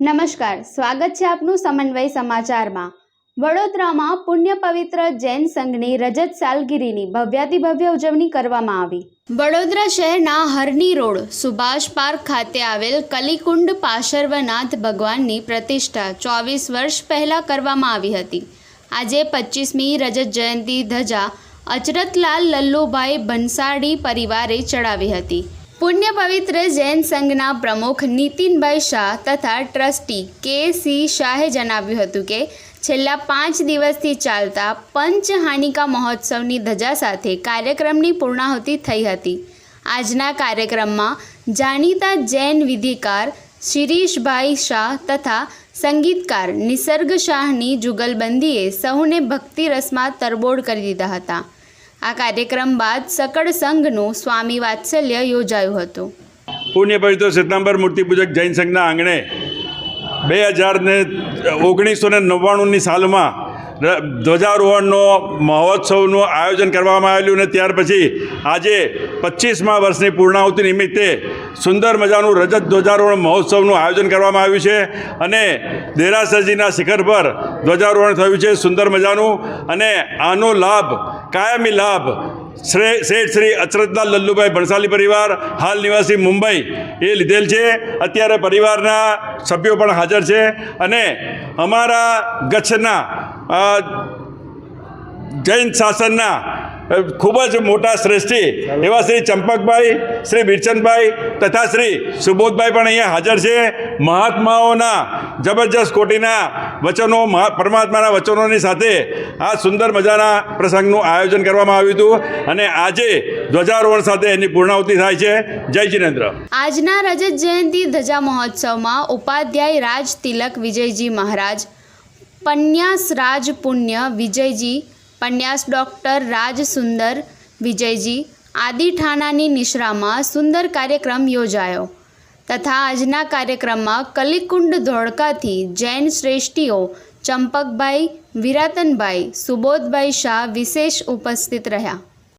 નમસ્કાર, સ્વાગત છે આપનું સમન્વય સમાચારમાં. વડોદરામાં પુણ્ય પવિત્ર જૈન સંઘની રજત સાલગીરીની ભવ્યાતિભવ્ય ઉજવણી કરવામાં આવી. વડોદરા શહેરના હરની રોડ, સુભાષ પાર્ક ખાતે આવેલ કલિકુંડ પાશર્વનાથ ભગવાનની પ્રતિષ્ઠા ચોવીસ વર્ષ પહેલાં કરવામાં આવી હતી. આજે પચીસમી રજત જયંતિ ધજા અચરતલાલ લલ્લુભાઈ ભંસાડી પરિવારે ચડાવી હતી. પુણ્ય પવિત્ર જૈન સંઘના પ્રમુખ નીતિનભાઈ શાહ તથા ટ્રસ્ટી કે સી શાહે જણાવ્યું હતું કે છેલ્લા પાંચ દિવસથી ચાલતા પંચહાનિકા મહોત્સવની ધજા સાથે કાર્યક્રમની પૂર્ણાહુતિ થઈ હતી. આજના કાર્યક્રમમાં જાણીતા જૈન વિધિકાર શિરીષભાઈ શાહ તથા સંગીતકાર નિસર્ગ શાહની જુગલબંધીએ સૌને ભક્તિ રસમાં તરબોળ કરી દીધા હતા. આ કાર્યક્રમ બાદ સકળ સંઘનું સ્વામી વાત્સલ્ય યોજાયું હતું. પુણ્ય પવિત્ર સિદ્ધાંબર મૂર્તિપૂજક જૈન સંઘના આંગણે બે હજાર ને ઓગણીસો ને નવ્વાણુંની સાલમાં ધ્વજારોહણનો મહોત્સવનું આયોજન કરવામાં આવેલું અને ત્યાર પછી આજે પચીસમા વર્ષની પૂર્ણાહુતિ નિમિત્તે સુંદર મજાનું રજત ધ્વજારોહણ મહોત્સવનું આયોજન કરવામાં આવ્યું છે અને દેરાસરજીના શિખર પર ધ્વજારોહણ થયું છે, સુંદર મજાનું. અને આનો લાભ કાયમી લાભ. શ્રે, શેઠ શ્રી અચરતલાલ લલ્લુભાઈ ભણસાલી પરિવાર, હાલ નિવાસી મુંબઈ. એ લીધેલ છે. અત્યારે પરિવારના સભ્યો પણ હાજર છે. અને અમારા ગચ્છના જૈન શાસનના ખૂબ જ મોટા શ્રેષ્ઠી એવા શ્રી ચંપકભાઈ, શ્રી બિરચંદભાઈ તથા શ્રી સુબોધભાઈ પણ અહીંયા હાજર છે. મહાત્માઓના જબરજસ્ત કોટીના વચનો પરમાત્માના વચનોની સાથે આ સુંદર મજાના પ્રસંગનું આયોજન કરવામાં આવ્યું હતું. અને આજે ધ્વજારોહણ સાથે એની પૂર્ણાહુતિ થાય છે. જય જિનેન્દ્ર. આજના રજત જયંતિ ધજા મહોત્સવમાં ઉપાધ્યાય રાજ તિલક વિજયજી મહારાજ, પન્યાસ રાજ પુણ્ય વિજયજી, પન્યાસ ડૉક્ટર રાજ સુંદર વિજયજી, આદિ ઠાણાની નિશ્રામાં સુંદર કાર્યક્રમ યોજાયો. તથા આજના કાર્યક્રમમાં કલિકુંડ ધોળકાથી જૈન શ્રેષ્ઠીઓ ચંપકભાઈ વિરાતનભાઈ સુબોધભાઈ શાહ વિશેષ ઉપસ્થિત રહ્યા.